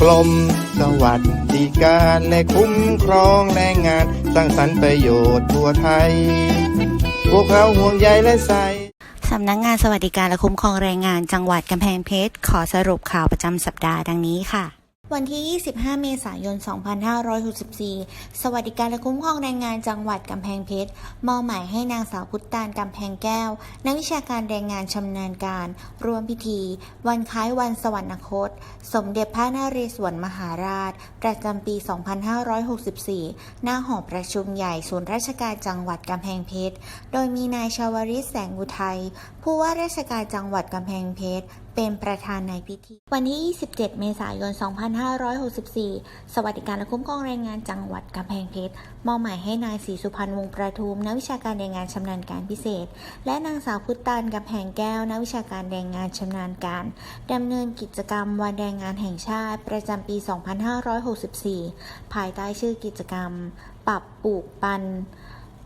กรมสวัสดิการและคุ้มครองแรงงาน สร้างสรรค์ประโยชน์ทั่วไทย พวกเขาห่วงใยและใส่สำนักงานสวัสดิการและคุ้มครองแรงงานจังหวัดกำแพงเพชร ขอสรุปข่าวประจำสัปดาห์ดังนี้ค่ะ วันที่ 25 เมษายน 2564 สวัสดิการและคุ้มครองแรงงานจังหวัดกำแพงเพชร มอบหมายให้นางสาวพุทธานกำแพงแก้ว นักวิชาการแรงงานชำนาญการร่วมพิธี วันคล้ายวันสวรรคต สมเด็จพระนเรศวรมหาราช ประจำปี 2564 หน้าหอประชุมใหญ่ศูนย์ราชการจังหวัดกำแพงเพชร โดยมีนายชาวริศแสงอุทัย ผู้ว่าราชการจังหวัดกำแพงเพชร เป็นประธานในพิธี วันที่ 27 เมษายน 2564 สวัสดิการและคุ้มครองแรงงานจังหวัดกำแพงเพชรมอบหมายให้นายศรีสุพรรณวงศ์ประทุมนักวิชาการแรงงานชำนาญการพิเศษ และนางสาวพุทธตานกำแพงแก้วนักวิชาการแรงงานชำนาญการดำเนินกิจกรรมวันแรงงานแห่งชาติ ประจำปี 2564 ภายใต้ชื่อกิจกรรม ปรับปลูกปัน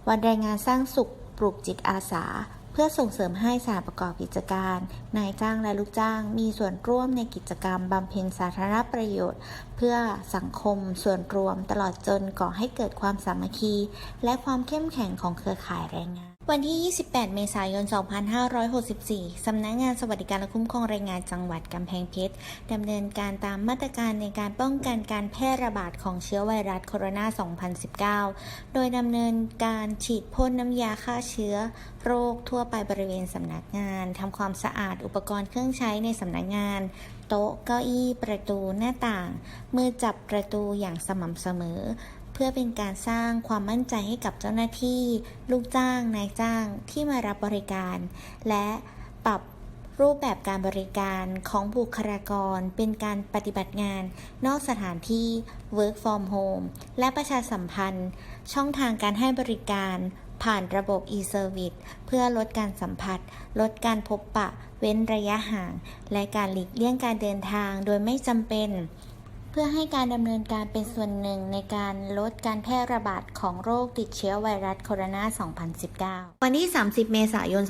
วันแรงงานสร้างสุขปลูกจิตอาสา พื่อส่งเสริมให้สาประกอบกิจการ นายจ้างและลูกจ้าง มีส่วนร่วมในกิจกรรมบำเพ็ญสาธารณประโยชน์ เพื่อสังคมส่วนรวมตลอดจนก่อให้เกิดความสามัคคี และความเข้มแข็งของเครือข่ายแรงงาน วันที่ 28 เมษายน 2564 สำนักงานสวัสดิการและคุ้มครองแรงงานจังหวัดกำแพงเพชรดำเนินการตามมาตรการในการป้องกันการแพร่ระบาดของเชื้อไวรัสโคโรนา 2019 โดยดำเนินการฉีดพ่นน้ำยาฆ่าเชื้อ โรคทั่วไปบริเวณสำนักงาน ทำความสะอาดอุปกรณ์เครื่องใช้ในสำนักงาน โต๊ะ เก้าอี้ ประตู หน้าต่าง มือจับประตูอย่างสม่ำเสมอ พื่อเป็นการสร้างความมั่นใจให้กับเจ้าหน้าที่ ลูกจ้างนายจ้างที่มารับบริการ และปรับรูปแบบการบริการของบุคลากรเป็นการปฏิบัติงาน นอกสถานที่ work from home และประชาสัมพันธ์ ช่องทางการให้บริการผ่านระบบ e-service เพื่อลดการสัมผัส ลดการพบปะ เว้นระยะห่าง และการหลีกเลี่ยงการเดินทางโดยไม่จำเป็น เพื่อให้การดำเนินการเป็นส่วนหนึ่งในการลดการแพร่ระบาดของโรคติดเชื้อไวรัสโคโรนา 2019 วันที่ 30 เมษายน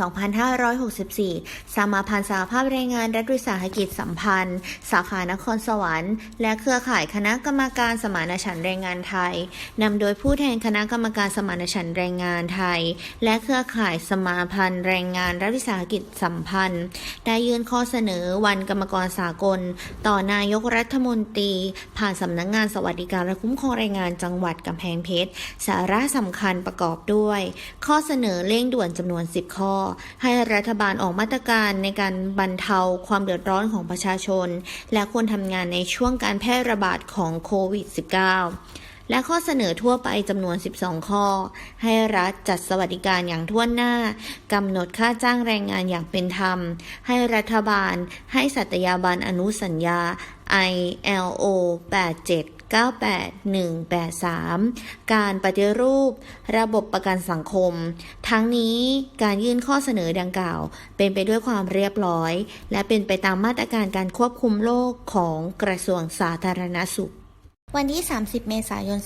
2564 สมาพันธ์สาภาพแรงงานรัฐวิสาหกิจสัมพันธ์ สาขานครสวรรค์ และเครือข่ายคณะกรรมการสมานฉันท์แรงงานไทยนำโดยผู้แทนคณะกรรมการสมานฉันท์แรงงานไทย และเครือข่ายสมาพันธ์แรงงานรัฐวิสาหกิจสัมพันธ์ ได้ยื่นข้อเสนอวันกรรมกรสากล ต่อนายกรัฐมนตรีผ่านสำนักงานสวัสดิการและคุ้มครองแรงงานจังหวัดกำแพงเพชร สาระสำคัญประกอบด้วย ข้อเสนอเร่งด่วนจำนวน 10 ข้อ ให้รัฐบาลออกมาตรการในการบรรเทาความเดือดร้อนของประชาชน และคนทำงานในช่วงการแพร่ระบาดของโควิด -19 และข้อเสนอทั่วไปจำนวน 12 ข้อ ให้รัฐจัดสวัสดิการอย่างทั่วหน้ากำหนดค่าจ้างแรงงานอย่างเป็นธรรม ให้รัฐบาล ให้สัตยาบันอนุสัญญา ILO 8798-183 การปฏิรูประบบประกันสังคม ทั้งนี้การยื่นข้อเสนอดังกล่าว เป็นไปด้วยความเรียบร้อย และเป็นไปตามมาตรการการควบคุมโรคของกระทรวงสาธารณสุข วันที่ 30 เมษายน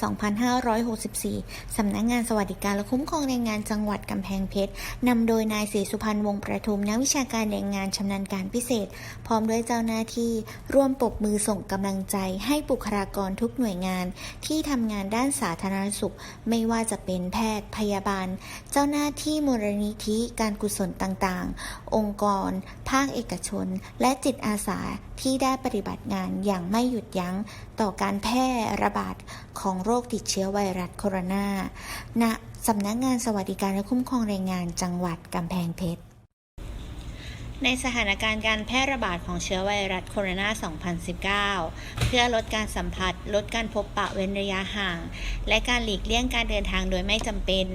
2564 สำนักงานสวัสดิการและคุ้มครองแรงงานจังหวัดกำแพงเพชร นำโดยนายศรีสุพรรณวงศ์ประทุมนักวิชาการแรงงานชำนาญการพิเศษ พร้อมด้วยเจ้าหน้าที่ร่วมปบมือส่งกำลังใจให้บุคลากรทุกหน่วยงาน ที่ทำงานด้านสาธารณสุข ไม่ว่าจะเป็นแพทย์ พยาบาล เจ้าหน้าที่มูลนิธิการกุศลต่างๆ องค์กร ภาคเอกชน และจิตอาสาที่ได้ปฏิบัติงานอย่างไม่หยุดยั้งต่อการแพร่ระบาดของโรคติดเชื้อไวรัสโคโรนาณสำนักงานสวัสดิการและคุ้มครองแรงงานจังหวัดกำแพงเพชร ในสถานการณ์การแพร่ระบาดของเชื้อไวรัสโคโรนา 2019 เพื่อลดการสัมผัส ลดการพบปะเว้นระยะห่าง และการหลีกเลี่ยงการเดินทางโดยไม่จำเป็น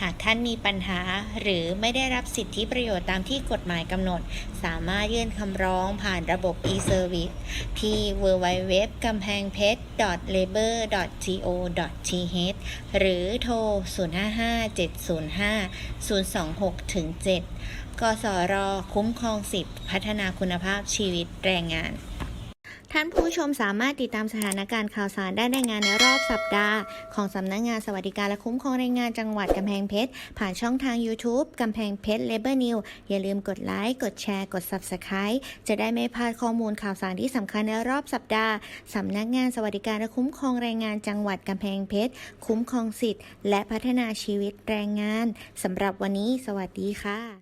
หากท่านมีปัญหา หรือไม่ได้รับสิทธิประโยชน์ตามที่กฎหมายกำหนด สามารถยื่นคำร้องผ่านระบบ e-service ที่ www กำแพงเพชร labor.go.th หรือโทร 055-705-026-7กสรคุ้มครองสิทธิพัฒนาคุณภาพชีวิตแรงงาน ท่านผู้ชมสามารถติดตามสถานการณ์ข่าวสารได้ในงานในรอบสัปดาห์ ของสำนักงานสวัสดิการและคุ้มครองแรงงานจังหวัดกำแพงเพชร ผ่านช่องทาง YouTube กำแพงเพชร Labor New อย่าลืมกดไลค์ กดแชร์ กด Subscribe จะได้ไม่พลาดข้อมูลข่าวสารที่สำคัญในรอบสัปดาห์สำนักงานสวัสดิการและคุ้มครองแรงงานจังหวัดกำแพงเพชร คุ้มครองสิทธิ์ และพัฒนาชีวิตแรงงานสำหรับวันนี้ สวัสดีค่ะ